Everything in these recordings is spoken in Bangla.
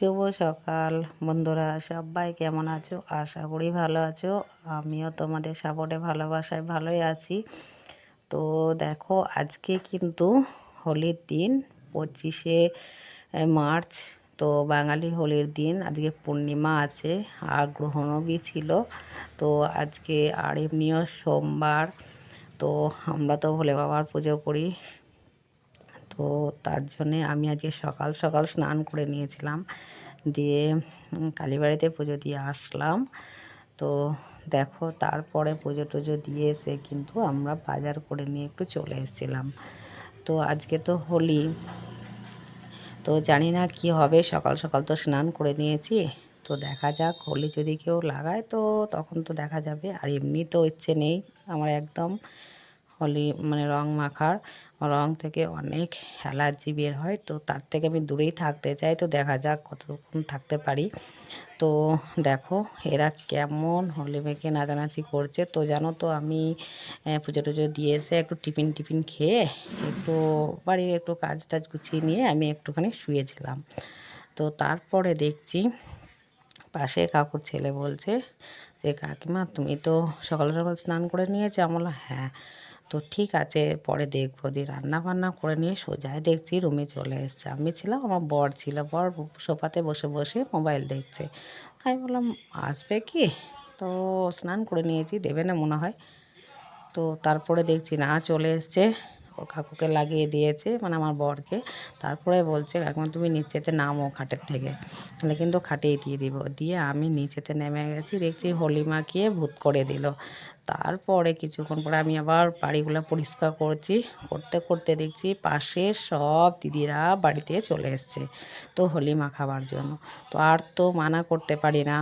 শুভ সকাল। বন্ধুরা, সবাই কেমন আছো? আশা করি ভালো আছো। আমিও তোমাদের সাপোর্টে, ভালোবাসায় ভালোই আছি। তো দেখো, আজকে কিন্তু হোলির দিন, পঁচিশে মার্চ। তো বাঙালি হোলির দিন, আজকে পূর্ণিমা আছে, আর গ্রহণবী ছিল। তো আজকে আর এমনিও সোমবার। তো আমরা তো ভোলে বাবার পুজো করি। তো তার জন্যে আমি আজকে সকাল সকাল স্নান করে নিয়েছিলাম। দিয়ে কালীবাড়িতে পুজো দিয়ে আসলাম। তো দেখো, তারপরে পুজো টুজো দিয়ে এসে কিন্তু আমরা বাজার করে নিয়ে একটু চলে এসেছিলাম। তো আজকে তো হোলি। তো জানি না কি হবে, সকাল সকাল তো স্নান করে নিয়েছি। তো দেখা যাক, হোলি যদি কেউ লাগায় তো তখন তো দেখা যাবে। আর এমনি তো ইচ্ছে নেই, আমার একদম। হোলি মানে রং মাখার রং থেকে অনেক অ্যালার্জি বের হয়। তো তার থেকে আমি দূরেই থাকতে চাই। তো দেখা যাক কতক্ষণ থাকতে পারি। তো দেখো এরা কেমন হোলি মেখে নাচানাচি করছে। তো জানো তো আমি পুজো টুজো দিয়ে এসে একটু টিফিন টিফিন খেয়ে একটু বাড়ির একটু কাজ টাজ গুছিয়ে নিয়ে আমি একটুখানি শুয়েছিলাম। তো তারপরে দেখছি পাশে কাকুর ছেলে বলছে যে, কাকিমা তুমি তো সকাল সকাল স্নান করে নিয়েছো? আমলা হ্যাঁ। তো ঠিক আছে, পরে দেখব। দিয়ে রান্না বান্না করে নিয়ে সোজায় দেখছি রুমে চলে এসছে। আমি ছিলাম, আমার বর ছিল। বর সোফাতে বসে বসে মোবাইল দেখছে। আমি বললাম, আসবে কি? তো স্নান করে নিয়েছি, দেবে না মনে হয়। তো তারপরে দেখছি, না চলে এসছে। কাকুকে লাগিয়ে দিয়েছে মানে আমার বরকে। তারপরে বলছে এখন তুমি নিচেতে নামো খাটের থেকে। তাহলে কিন্তু খাটেই দিয়ে দিব। দিয়ে আমি নিচেতে নেমে গেছি, দেখছি হোলি মাখিয়ে ভূত করে দিল। তারপরে কিছুক্ষণ পরে আমি আবার বাড়িগুলো পরিষ্কার করছি। করতে করতে দেখছি পাশে সব দিদিরা বাড়িতে চলে এসছে, তো হোলি মাখাবার জন্য। তো আর তো মানা করতে পারি না।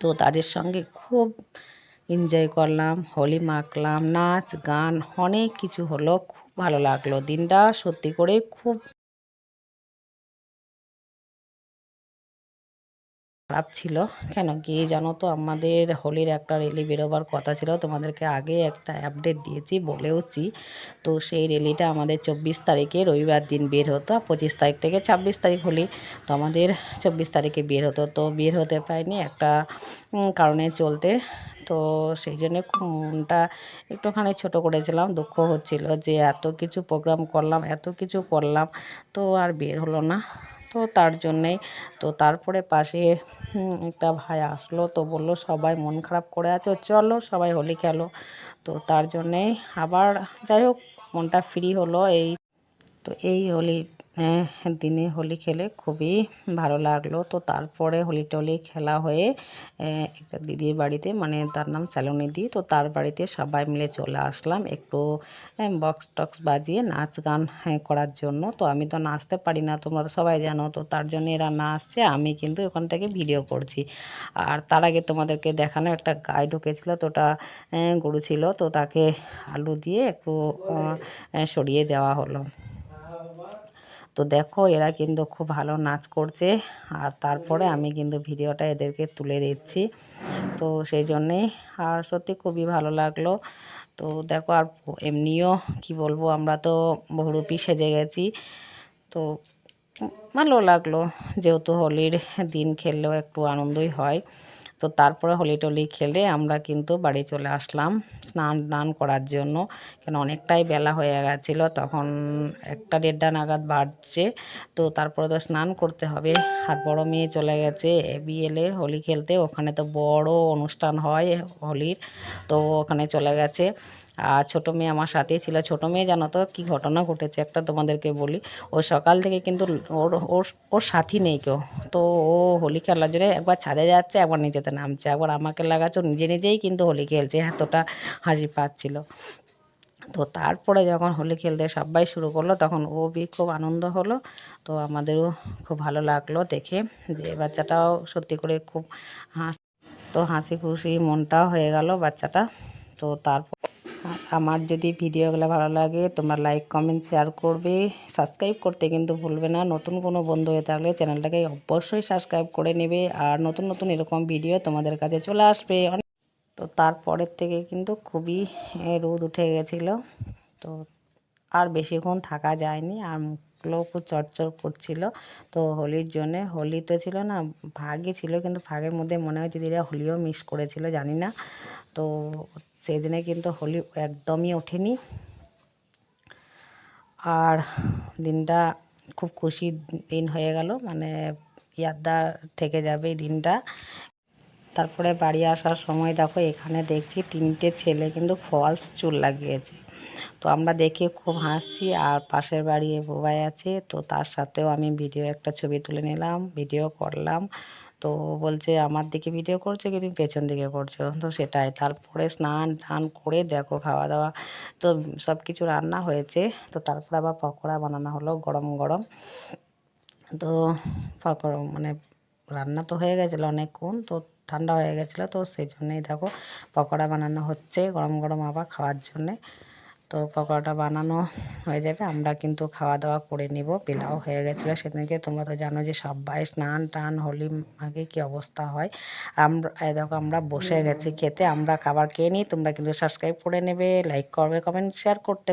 তো তাদের সঙ্গে খুব এনজয় করলাম, হোলি মাখলাম, নাচ, গান, অনেক কিছু হলো, খুব ভালো লাগল। দিনটা সত্যি করে খুব খারাপ ছিল। কেন কি জানো তো আমাদের হোলির একটা রেলি বেরোবার কথা ছিল। তোমাদেরকে আগে একটা আপডেট দিয়েছি, বলেওছি। তো সেই রেলিটা আমাদের চব্বিশ তারিখে রবিবার দিন বের হতো। পঁচিশ তারিখ থেকে ছাব্বিশ তারিখ হলি। তো আমাদের চব্বিশ তারিখে বের হতো। তো বের হতে পারিনি একটা কারণে চলতে। তো সেই জন্যে মনটা একটুখানি ছোট করেছিলাম। দুঃখ হচ্ছিল যে এত কিছু প্রোগ্রাম করলাম, এত কিছু করলাম। তো আর বের হলো না। তো তার জন্যেই। তো তারপরে পাশে একটা ভাই আসলো তো বলল, সবাই মন খারাপ করে আছো চলো সবাই হোলি খেলো। তো তার জন্যেই আবার যাই হোক, মনটা ফ্রি হলো এই, তো এই হোলি দিনে হোলি খেলে খুবই ভালো লাগল। তো তারপরে হোলি টোলি খেলা হয়ে একটা দিদির বাড়িতে মানে তার নাম স্যালোনিদি তো তার বাড়িতে সবাই মিলে চলে আসলাম একটু বক্স টক্স বাজিয়ে নাচ গান করার জন্য। তো আমি তো নাচতে পারি না, তোমরা তো সবাই জানো, তো তার জন্য এরা নাচছে, আমি কিন্তু ওখান থেকে ভিডিও করছি। আর তার আগে তোমাদেরকে দেখানো একটা গায়ে ঢুকেছিল, তো ওটা গরু ছিল, তো তাকে আলু দিয়ে একটু সরিয়ে দেওয়া হলো। তো দেখো এরা কিন্তু খুব ভালো নাচ করছে। আর তারপরে আমি কিন্তু ভিডিওটা এদেরকে তুলে দিচ্ছি। তো সেই জন্যেই আর সত্যি খুবই ভালো লাগল। তো দেখো আর এমনিও কি বলব আমরা তো বহুরূপী সেজে গেছি। তো ভালো লাগল যেহেতু হোলির দিন খেললেও একটু আনন্দই হয়। তো তারপরে হোলি টোলি খেলে আমরা কিন্তু বাড়ি চলে আসলাম স্নান টান করার জন্য। কেন অনেকটাই বেলা হয়ে গেছিল, তখন একটা দেড়টা নাগাদ বাড়ছে তো তারপরে তো স্নান করতে হবে। আর বড় মেয়ে চলে গেছে বিএলে হোলি খেলতে। ওখানে তো বড় অনুষ্ঠান হয় হোলির। তো ওখানে চলে গেছে। আর ছোটো মেয়ে আমার সাথেই ছিল। ছোটো মেয়ে জানো তো কী ঘটনা ঘটেছে একটা তোমাদেরকে বলি। ও সকাল থেকে কিন্তু ওর ওর ওর সাথী নেই কেউ। তো ও হোলি খেলার জন্য একবার ছাদে যাচ্ছে, একবার নিজেতে নামছে। একবার আমাকে লাগাচ্ছে নিজে নিজেই কিন্তু হোলি খেলছে। এতটা হাসি পাচ্ছিল। তো তারপরে যখন হোলি খেলতে সবাই শুরু করল, তখন ও বি খুব আনন্দ হলো। তো আমাদেরও খুব ভালো লাগল দেখে যে বাচ্চাটাও সত্যি করে খুব হাস, তো হাসি খুশি মনটাও হয়ে গেল বাচ্চাটা। তো তারপর আমার যদি ভিডিওগুলো ভালো লাগে, তোমরা লাইক কমেন্ট শেয়ার করবে। সাবস্ক্রাইব করতে কিন্তু ভুলবে না। নতুন কোনো বন্ধু হয়ে থাকলে চ্যানেলটাকে অবশ্যই সাবস্ক্রাইব করে নেবে। আর নতুন নতুন এরকম ভিডিও তোমাদের কাছে চলে আসবে। তো তারপরের থেকে কিন্তু খুবই রোদ উঠে গেছিল। তো আর বেশিক্ষণ থাকা যায়নি। আর মুখগুলো খুব চড়চড় করছিল। তো হোলির জন্যে, হোলি তো ছিল না, ভাগই ছিল। কিন্তু ভাগের মধ্যে মনে হয় দিদিরা হোলিও মিস করেছিল, জানি না। তো সেই দিনে কিন্তু হোলি একদমই ওঠেনি। আর দিনটা খুব খুশির দিন হয়ে গেল মানে ইয়াদদার থেকে যাবে এই দিনটা। তারপরে বাড়ি আসার সময় দেখো এখানে দেখছি তিনটে ছেলে কিন্তু ফলস চুল লাগিয়েছে। তো আমরা দেখে খুব হাসছি, আর পাশের বাড়ি বোবাই আছে, তো তার সাথেও আমি ভিডিও একটা ছবি তুলে নিলাম ভিডিও করলাম। তো বলছে, আমার দিকে ভিডিও করছ কি? তুমি পেছন দিকে করছ। তো সেটাই। তারপরে স্নান টান করে দেখো খাওয়া দাওয়া। তো সব কিছু রান্না হয়েছে। তো তারপরে আবার পকোড়া বানানো হলো গরম গরম। তো পকোড়া মানে রান্না তো হয়ে গেছিল অনেকক্ষণ। তো ঠান্ডা হয়ে গেছিল। তো সেই জন্যেই দেখো পকোড়া বানানো হচ্ছে গরম গরম আবার খাওয়ার জন্যে। তো পকোড়াটা বানানো হয়ে যাবে। আমরা কিন্তু খাওয়া দাওয়া করে নিব। পিলাও হয়ে গেছিল সেদিনকে। তোমরা তো জানো যে সবাই স্নান টান, হোলি আগে কি অবস্থা হয়। আমরা দেখো আমরা বসে গেছি খেতে। আমরা খাবার খেয়ে নিই। তোমরা কিন্তু সাবস্ক্রাইব করে নেবে, লাইক করবে, কমেন্ট, শেয়ার করতে